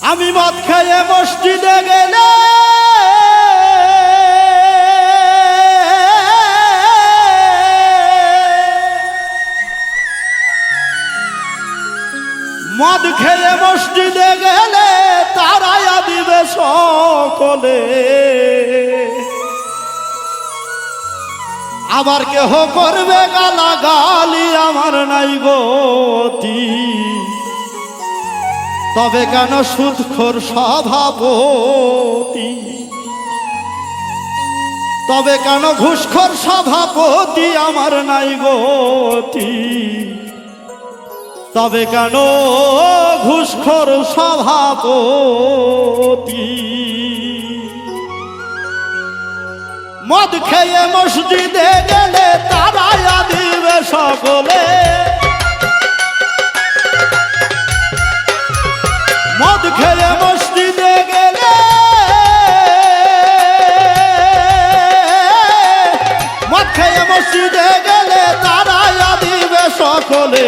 আমি মদ খেয়ে মসজিদে গেলে। মদ খেয়ে মসজিদে গেলে তারায়া দিবে সকলে আবার কেহ করবে গালা গালি আমার নাই গতি। তবে কেন সুদখোর সভাপতি? তবে কেন ঘুষখোর সভাপতি আমার নাই গতি তবে কেন ঘুষখোর সভাপতি? মদ খেয়ে মসজিদে গেলে তারা দিবে সকলে। মদ খেয়ে মসজিদে গেলে। মদ খেয়ে মসজিদে গেলে তারা দিবে সকলে।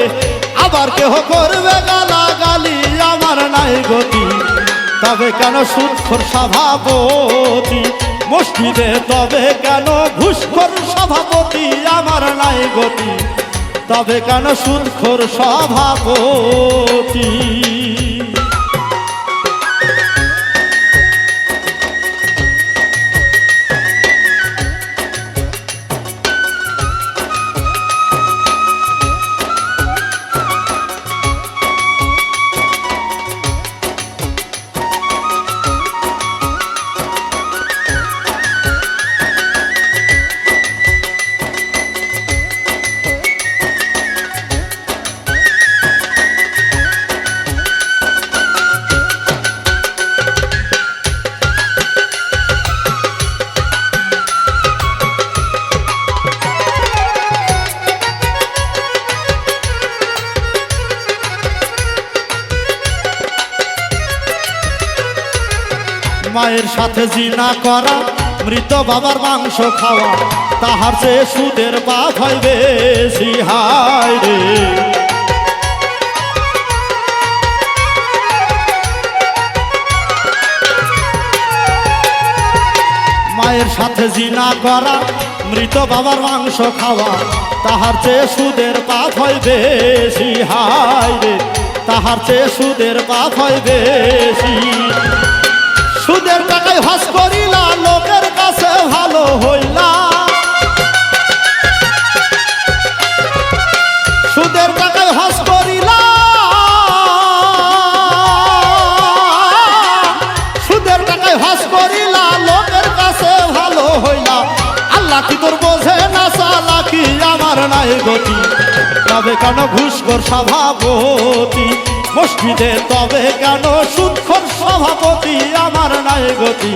আবার কেহ করবে গালা গালি আমার নাই গতি। তবে কেন সুৎখর সভাপতি মসজিদে তবে কেন ঘুষখোর সভাপতি আমার নাই গতি। তবে কেন সুৎখোর সভাপতি মায়ের সাথে জিনা করা, মৃত বাবার মাংস খাওয়া, তাহার চেয়ে সুদের পাপ হয় বেশি রে। মায়ের সাথে জিনা করা, মৃত বাবার মাংস খাওয়া, তাহার চেয়ে সুদের পাপ হয় বেশি রে। তাহার চেয়ে সুদের পাপ হয় বেশি নাই গতি, তবে কেন ঘুষখোর সভাপতি? মসজিদে তবে কেন সুদখোর সভাপতি? আমার নাই গতি,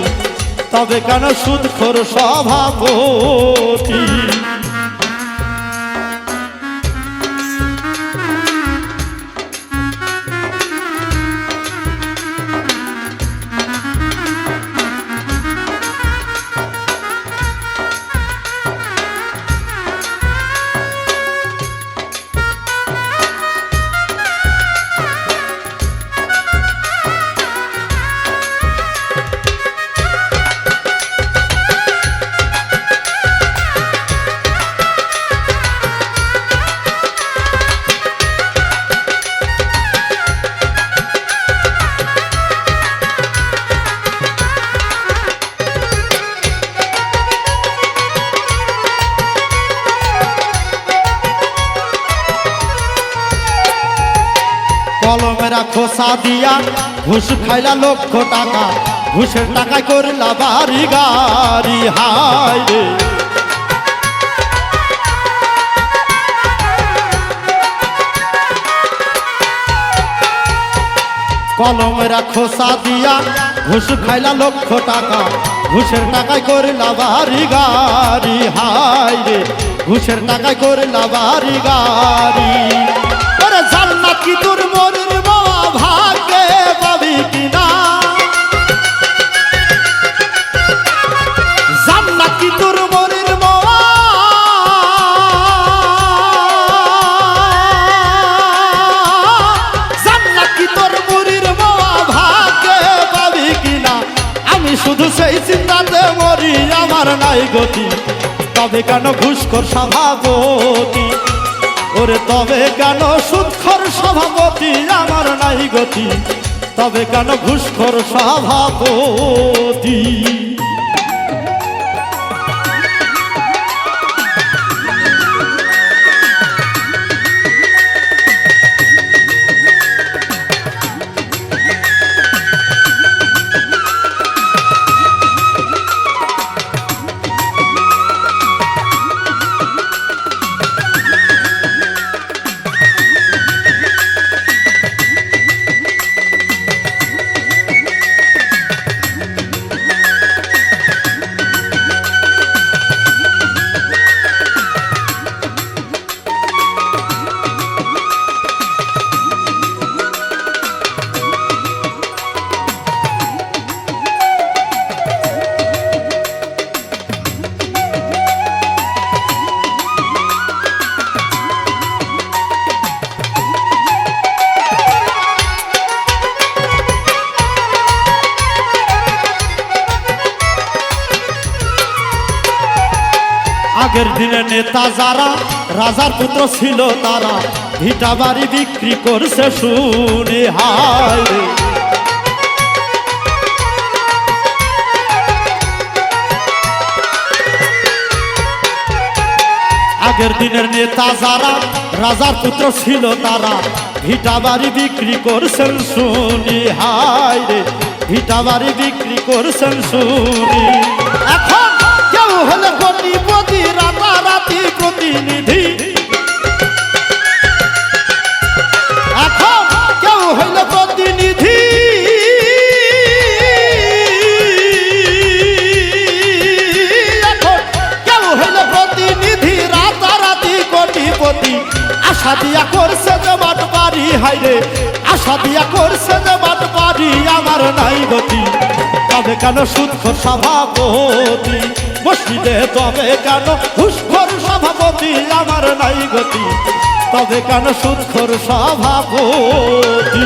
তবে কেন সুদখোর সভাপতি? কলমেরা খোসা দিয়া ঘুষ খাইলা লক্ষ টাকা, ঘুষের টাকায় করলা বাড়ি গাড়ি। হাই রে। কলমেরা খোসা দিয়া ঘুষ খাইলা লক্ষ টাকা, ঘুষের টাকায় করলা বাড়ি গাড়ি। হাই রে, ঘুষের টাকায় করলা বাড়ি গাড়ি। ওরে জান্নাত কি তোর নাই গতি, তবে কেন ঘুষখোর সভাপতি? ওরে, তবে কেন সুৎখর সভাপতি? আমার নাই গতি, তবে কেন ঘুষখোর সভাপতি? আগের দিনে নেতা যারা, রাজার পুত্র ছিল তারা, ভিটা বাড়ি বিক্রি করছে শুনে, হায় আগের দিনের নেতা যারা, রাজার পুত্র ছিল তারা, ভিটা বাড়ি বিক্রি করছেন শুনি, হায় রে। ভিটা বাড়ি বিক্রি করছেন শুনি। এখন হলে কোটিপতি রাতারাতি প্রতিনিধি। কেন শুদ্ধ সভাপতি? মসজিদে তবে কেন ঘুষখোর সভাপতি? আমার নাই গতি। তবে কেন শুদ্ধর সভাপতি?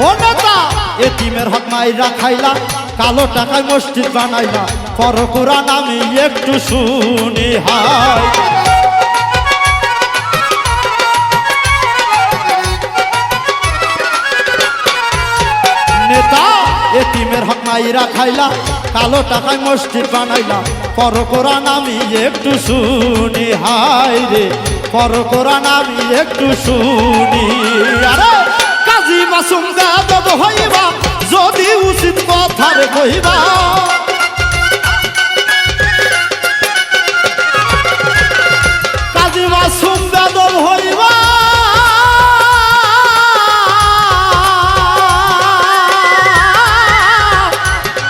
নেতা, এতিমের হক মাইরা খাইলা, কালো টাকায় মসজিদ বানাইলা। পরকুরান আমি একটু শুনি, হাই। নেতা, এতিমের হক কালো টাকায় মসজিদ বানাইলা। পরকুরান আমি একটু শুনি, হাই রে। পরকুরান আমি একটু শুনি, আরে। মাসুম গাদব হইবা, যদি উচিত কথার কইবা কাজী মাসুম গাদব হইবা।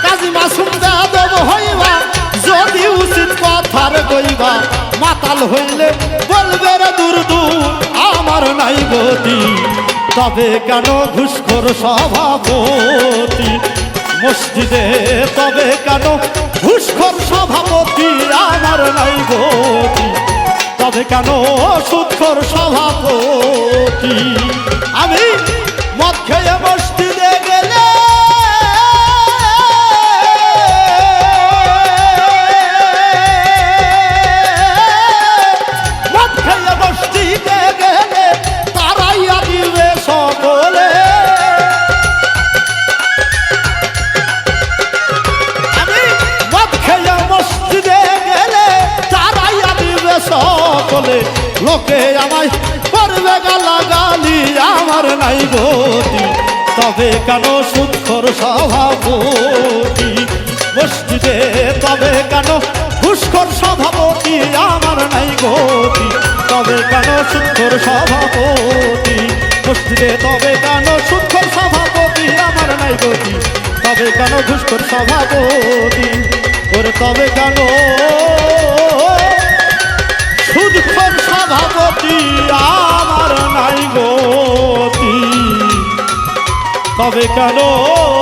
কাজী মাসুম গাদব হইবা, যদি উচিত কথার কইবা মাতাল হইলে তবে কেন ঘুষখোর সভাপতি? মসজিদে তবে কেন ঘুষখোর সভাপতি? আমার নাই গতি। তবে কেন সুৎখোর সভাপতি? আমি খেয়ে মসজিদে তবে কেন সুৎখর সভাপতি? মসজিদে তবে কেন ঘুষখোর সভাপতি? আমার নাই গতি। তবে কেন সুৎখর সভাপতি? মসজিদে তবে কেন সুৎখর সভাপতি? আমার নাই গতি। তবে কেন ঘুষখোর সভাপতি? ওর তবে কেন সুদখোর সভাপতি? আমার নাই গতি তবে কেন